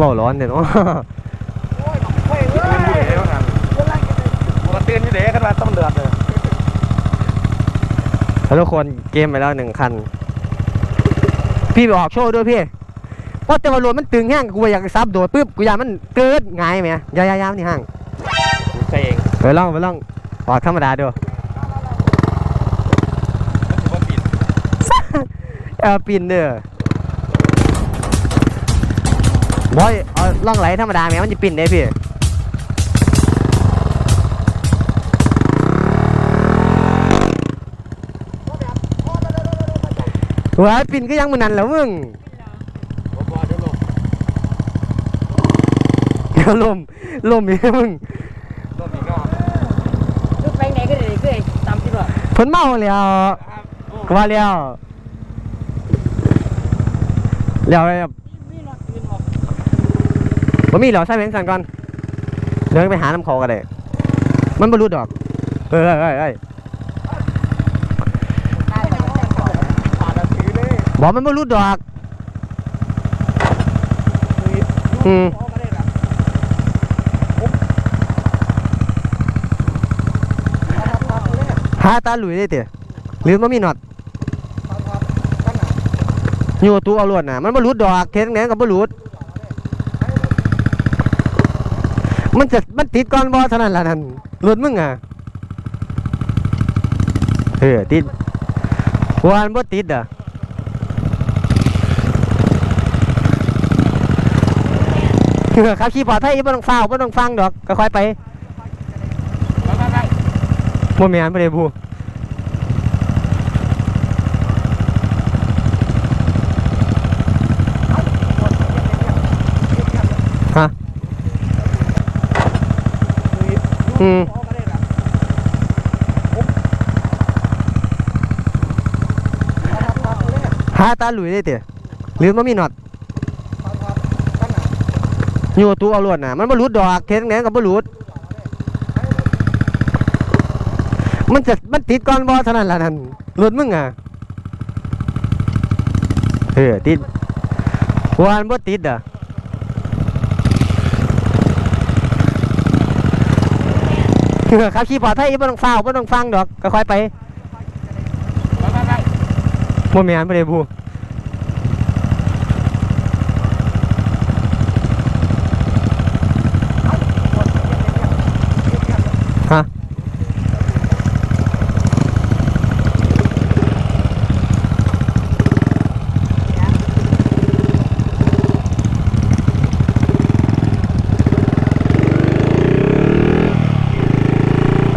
เบาร้อนเดี๋ยวเนาะโอ้ยเว้ยเว้ยตื่นอยู่เด้ว่างั้นปกติตื่นอยู่เด้กันว่าต้องเดือดเลยแล้วทุกคนเกมไปแล้วหนึ่งคัน พี่ไปออกโชว์ด้วยพี่เพราะแต่ว่ารถมันตึงแห้งกูอยากซับโดดปุ๊บกูอยากมันเกิดไงายไหมยายาวๆนี่ห่างใช่เองไปลองไปลองออกธรรมดาดูมันถือว่าปิดเออปีนเด้อ บอยเอาล่องไหลธรรมดาไหมมันจะปีนได้พี่ว้ายปีนก็ยังมันนั่นแหล้วมึงเดี๋ยวลมลมอีกมึงลงอีกเนาะลูกแป้งไหนก็ได้ก็ได้ตามที่บอกเพิ่นเมาแล้วครับโอ้ก็ว่าแล้วแล้วแบบ บ่มีเหรอใส่เป็นสันก่อนเดินไปหาน้ำเขากันเลยมันบ่รู้ดอกเอ้ยเอ้ยเอ้ยบอกมันบ่รู้ดอกอืมหาตาหลุยได้เตะหรือมันมีหนอตตั้งหนาอยู่ตู้เอาลวดนะมันบ่รู้ดอกเทสแหนก็บ่รู้ มันจะมันติดก่อนบ่เท่านั้นล่ะนั่นรถมึงอะเออติดวานบ่ติดอะขับขี่ปลอดภัยบ่ต้องฟ้าวบ่ต้องฟังดอกค่อยไปไปไปไปบ่แม่นบ่ได้บูฮะ อืมเอามาได้ล่ะหาตาหลุยได้เตะหรือมันมีน็อตตั้งหนาอยู่ตู้เอาลวดน่ะมันบ่รู้ดอกเทสแหนก็บ่รู้มันจะมันติดก่อนบ่เท่านั้นล่ะนั่นรถมึงอะเออติดวานบ่ติดอะ ขับขี่ปลอดภัยบ่ต้องฟ้าวบ่ต้องฟังดอกค่อยๆไปไปไปไปบ่แม่นบ่ได้บู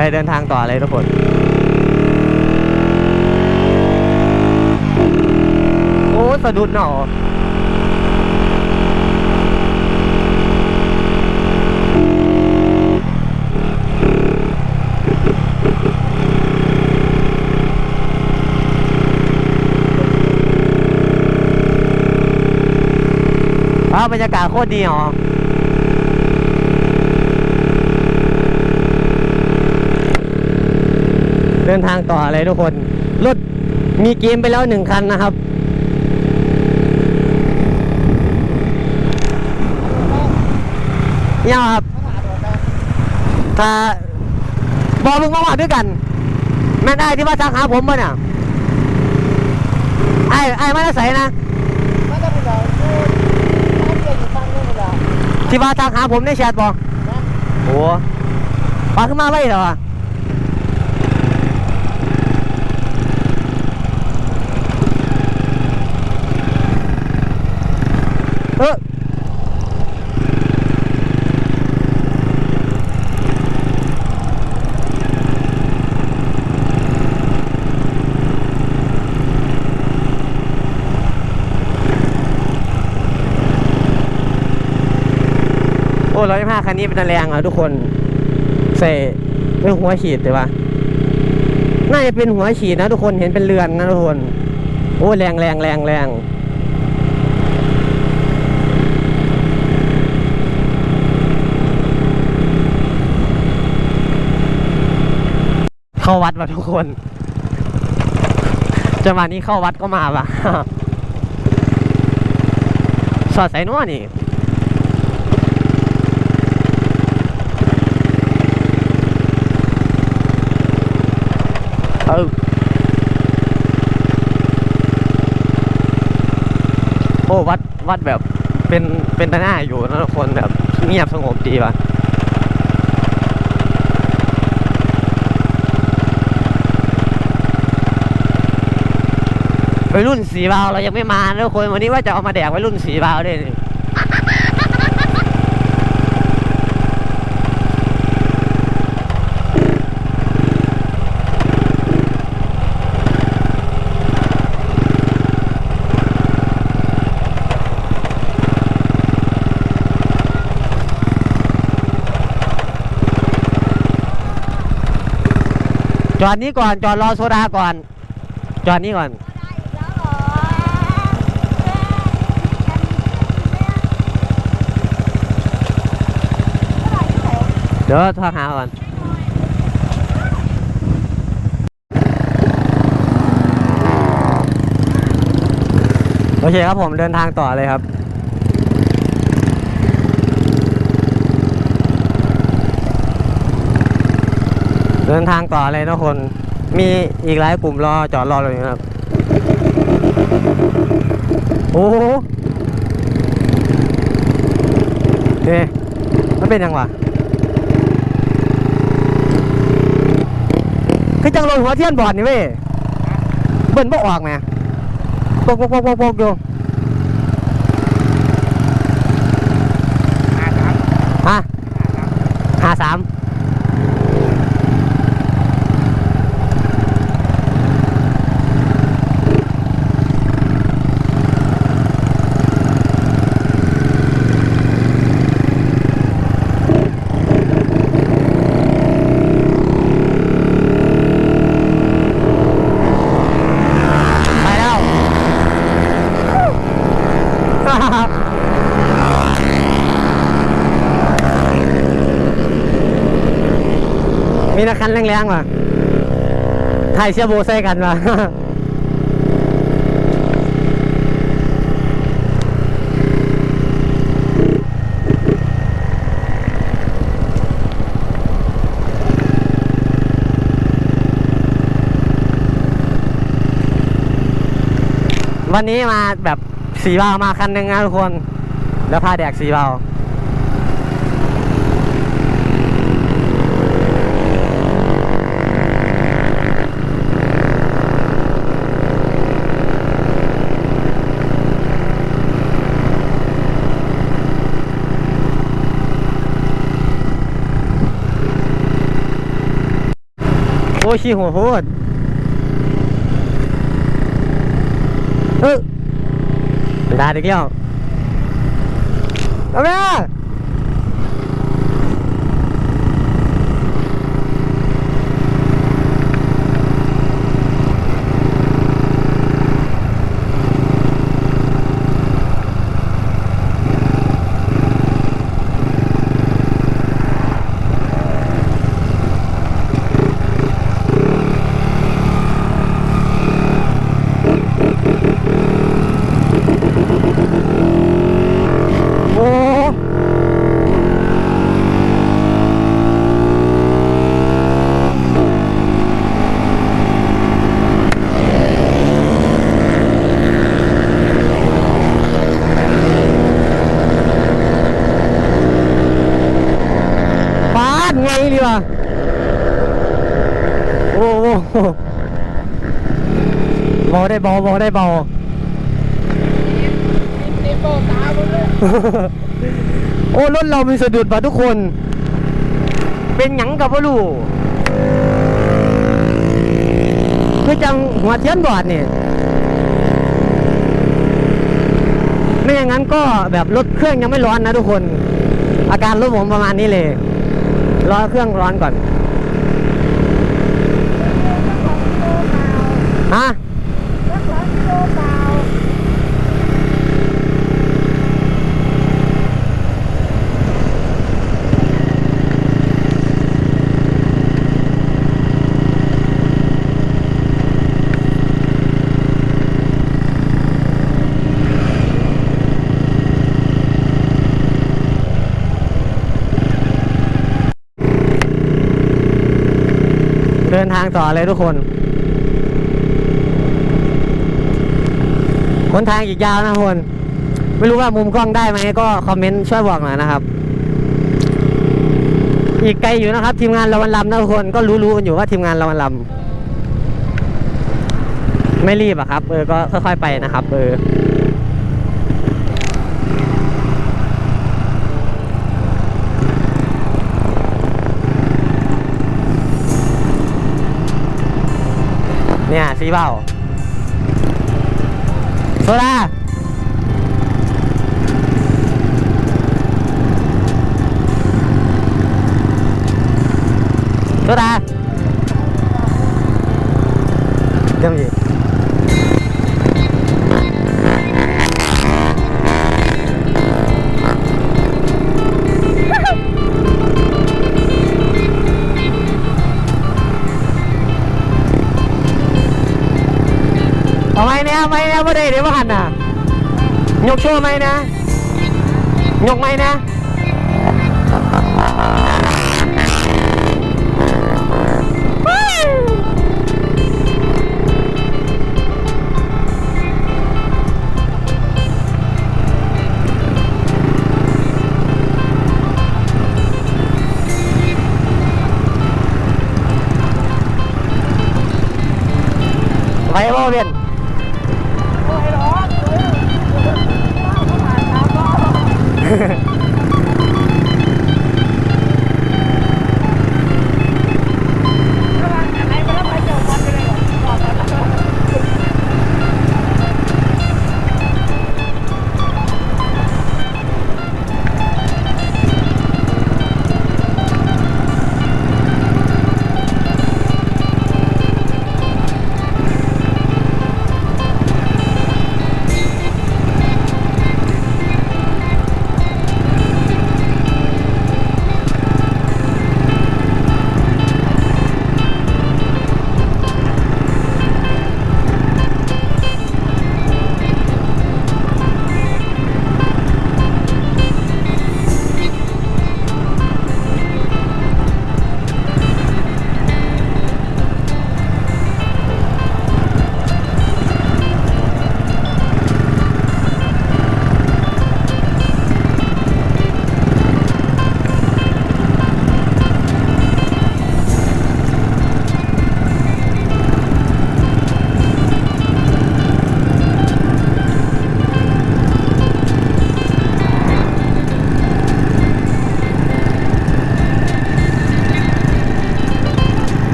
ไปเดินทางต่อเลยทุกคนโอ้สะดุดหนอว้าวบรรยากาศโคตรดีอ๋อ เดินทางต่อเลยทุกคน รถมีเกมไปแล้วหนึ่งคันนะครับเนี่ยครับถ้าบอกมึงมาว่าด้วยกัน แม่นไอ้ที่ว่าทักหาผมป่ะเนี่ยไอ้ไอ้มาได้ใส่นะไม่ต้องไปเลยคือถ้าเกิดอยู่ฟังนี่เลยที่ว่าทักหาผมในแชทบอกโอ้ปาขึ้นมาไว้เหรอวะเออโอ้ร้อยห้าคันนี้เป็นแรงเหรอทุกคนใส่เป็นหัวฉีดแต่ว่าน่าจะเป็นหัวฉีดนะทุกคนเห็นเป็นเรือนนะทุกคนโอ้แรงแรงแรงแรงเข้าวัดว่ะทุกคนจังหวะนี้เข้าวัดก็มาว่ะสอดใส่นัวนี่ เออโอ้วัดวัดแบบเป็นเป็นตาหน้าอยู่นะทุกคนแบบเงียบสงบดีว่ะวัยรุ่นสีบาวเรายังไม่มานะทุกคนวันนี้ว่าจะเอามาแดกวัยรุ่นสีบาวด้วยนี่ จอดนี้ก่อนจอดรอโซดาก่อน จอดนี้ก่อน เดี๋ยวโทรหาก่อนโอเคครับผมเดินทางต่อเลยครับ เดินทางต่อเลยนะคน มีอีกหลายกลุ่มรอจอดรอเราอยู่นะครับ โอ้โหเฮ้มันเป็นยังวะคือจังลงหัวเทียนบอดนี่เว้ยเบิ้ลบ่ออกไหมโปกโปกโปกโปกโปกอยู่ฮะห้าสาม ไปแล้ว มีนักคันแรงๆว่ะถ่ายเชียร์โบใส่กันว่ะวันนี้มาแบบสีเบาวมาคันหนึ่งนะทุกคน แล้วพาแดกสีเบา อ้ยขี้หัวโพดเออดาดิเกี้ยวเอาแม่โอ้ฟาดไงดีวะโอ้โห เบาได้เบาเบาได้เบานี่โบกตาบุญเลยโอ้รถเรามีสะดุดป่ะทุกคน เป็นหยังกับว่าลูกคือจังหัวเทียนบอดนี่ไม่อย่างนั้นก็แบบรถเครื่องยังไม่ร้อนนะทุกคน อาการรถผมประมาณนี้เลยรอเครื่องร้อนก่อน ดินทางต่อเลยทุกคนหนทางอีกยาวนะคนไม่รู้ว่ามุมกล้องได้ไหมก็คอมเมนต์ช่วยบอกหน่อยนะครับ อีกไกลอยู่นะครับ ทีมงานเราวันลำนะทุกคนก็รู้ๆกันอยู่ว่าทีมงานเราวันลำไม่รีบอะครับเออก็ค่อยๆไปนะครับเออ เนี่ยสี ยกโชว์ไหมนะ ยกไหมนะ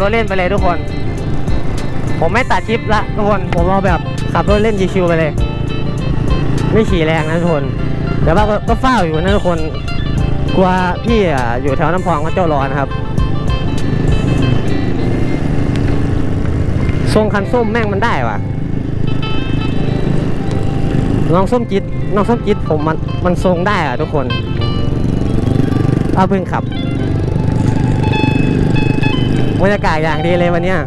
รถเล่นไปเลยทุกคน ผมไม่ตัดคลิปละทุกคน ผมเอาแบบขับรถเล่นชิวๆไปเลย ไม่ขี่แรงนะทุกคน แต่ว่าก็เฝ้าอยู่นะทุกคน กลัวพี่อยู่แถวน้ำพองเขาเจ้ารอนครับ ทรงคันส้มแม่งมันได้ว่ะน้องส้มจิตน้องส้มจิตผมมันมันทรงได้อะทุกคนเอาเพิ่งขับ บรรยากาศอย่างดีเลยวันเนี้ย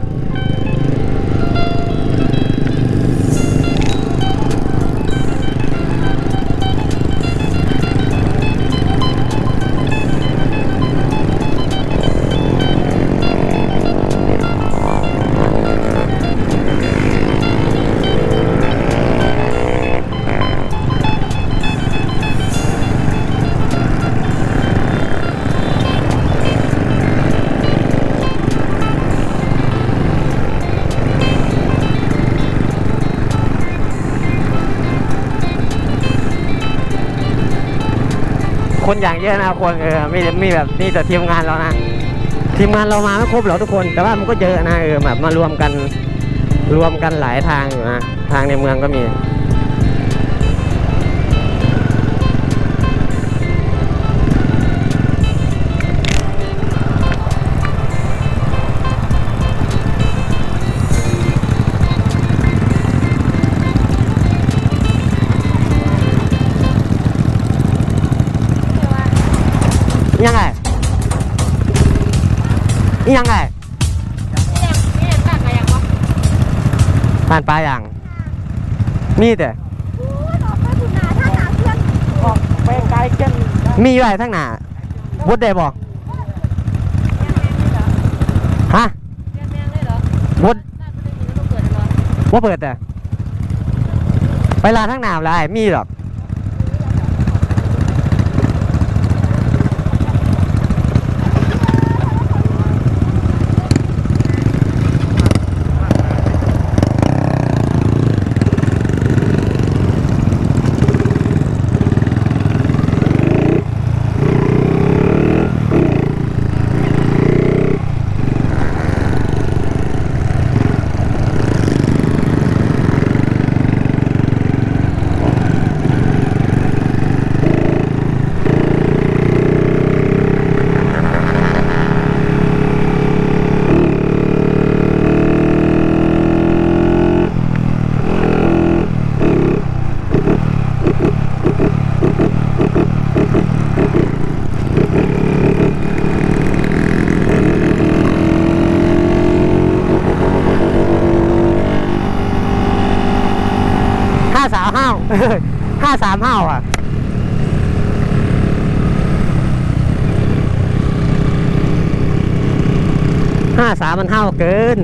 คนอย่างเยอะนะคนเออมีมีแบบนี่แต่ทีมงานเรานะทีมงานเรามาไม่ครบหรอกทุกคน แต่ว่ามันก็เยอะนะเออแบบมารวมกันรวมกันหลายทางอยู่นะทางในเมืองก็มี ยังไงผ่านปลาอย่างมีแต่ออกไปไกลเกินมีอยู่ไรทั้งหนาบดได้บอกฮะเรียนแมงเลยเหรอบดน่าจะได้มีแล้วต้องเปิดเหรอว่าเปิดแต่ไปลานทั้งหนามเลยมีหรอก ห้าสามห้าว ห้าสามห้าอะห้าสามมันห้าวเกิน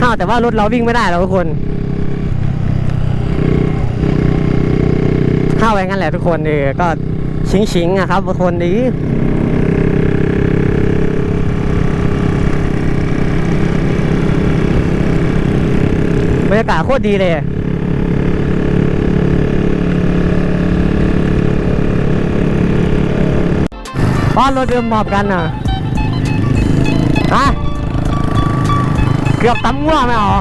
ห้าวแต่ว่ารถเราวิ่งไม่ได้หรอกทุกคนห้าวไปงั้นแหละทุกคนเออก็ชิงชิงอะครับทุกคนดีบรรยากาศโคตรดีเลย ป้อรถเดิมหมอบกันน่ะฮะเกือบตำง่วงไหมอ๋อ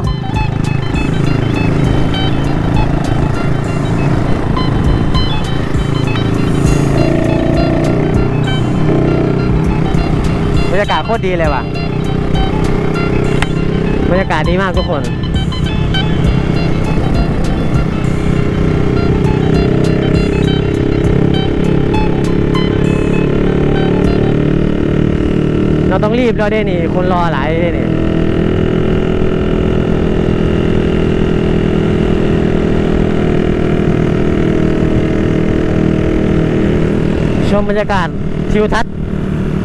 บรรยากาศโคตรดีเลยว่ะ บรรยากาศดีมากทุกคน ต้องรีบแล้วได้นี่ คนรอหลายได้นี่ชมบรรยากาศทิวทัศน์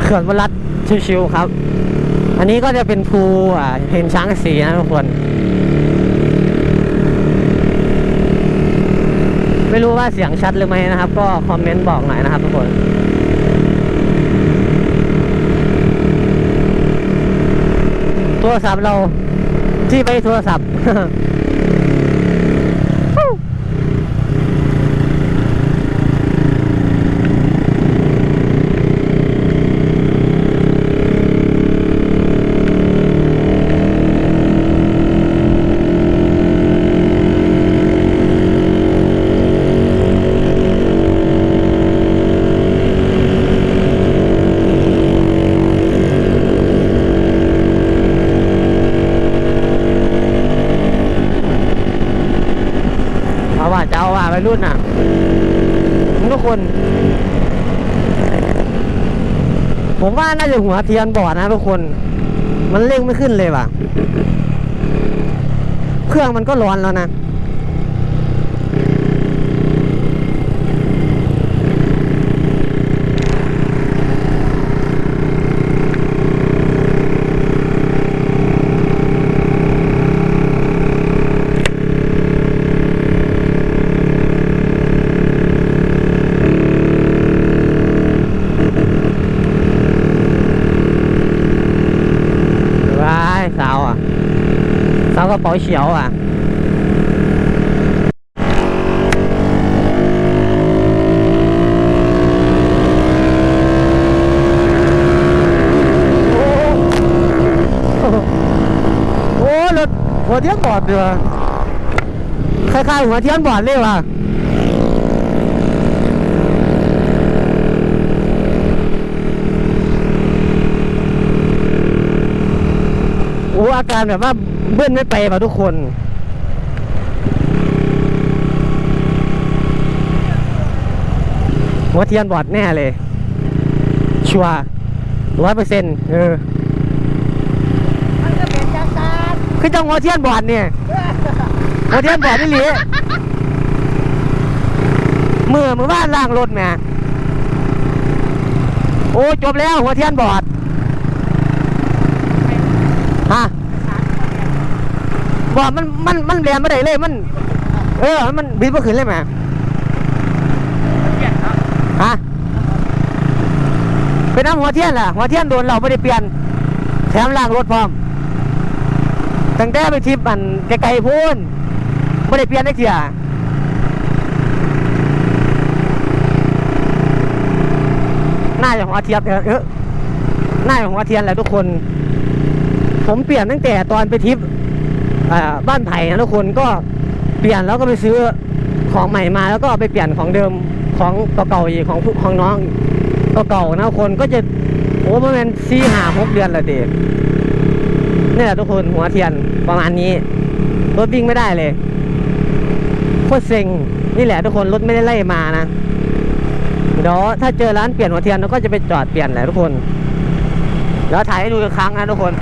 เขื่อนวลัดชิวๆครับ อันนี้ก็จะเป็นภูอ่าเห็นช้างสีนะทุกคน ไม่รู้ว่าเสียงชัดหรือไม่นะครับ ก็คอมเมนต์บอกหน่อยนะครับทุกคน โทรศัพท์เราที่ไปโทรศัพท์ เอาว่าจะเอาว่าไปรุ่นน่ะทุกคน ผมว่า น่าจะหัวเทียนบอดนะทุกคน มันเร่งไม่ขึ้นเลยว่ะ เครื่องมันก็ร้อนแล้วนะ ว้ายสาวอะ สาว กระเป๋าเฉียวอะโอ้รถหัวเทียนบอดเดือคล้ายๆหัวเทียนบอดเลยว่ะ อ้อาการแบบว่าเบิ้ลไม่ไปป่ะทุกคนหัวเทียนบอดแน่เลย ชัวร้อยเปอร์เซ็นต์เออมันก็เป็นจังซานคือจังหัวเทียนบอดเนี่ยหัวเทียนบอดนี่หลีมือมือบ้านล่างรถแหม่โอ้จบแล้วหัวเทียนบอด ฮะบอกมันมันมันเรียนไม่ได้เลยมัน เออ มันบินไม่ขึ้นเลยแหมเปลี่ยนครับฮะเป็นน้ำหัวเทียนล่ะหัวเทียนโดนเราไม่ได้เปลี่ยน แถมล่างรถพร้อมตั้งแต่ไปทิปมันไกลๆพูนไม่ได้เปลี่ยนได้เทียน่าจะหัวเทียนเออเออน่าจะหัวเทียนแหละทุกคน ผมเปลี่ยนตั้งแต่ตอนไปทริปบ้านไผ่นะทุกคนก็เปลี่ยนแล้วก็ไปซื้อของใหม่มาแล้วก็ไปเปลี่ยนของเดิมของเก่าๆอีกของผู้ของน้องเก่าๆนะทุกคนก็จะโอ้ประมาณสี่ห้าหกเดือนละเด็กนี่แหละทุกคนหัวเทียนประมาณนี้รถวิ่งไม่ได้เลยโคตรเซ็งนี่แหละทุกคนรถไม่ได้ไล่มานะเดี๋ยวถ้าเจอร้านเปลี่ยนหัวเทียนเราก็จะไปจอดเปลี่ยนแหละทุกคนเดี๋ยวถ่ายให้ดูอีกครั้งนะทุกคน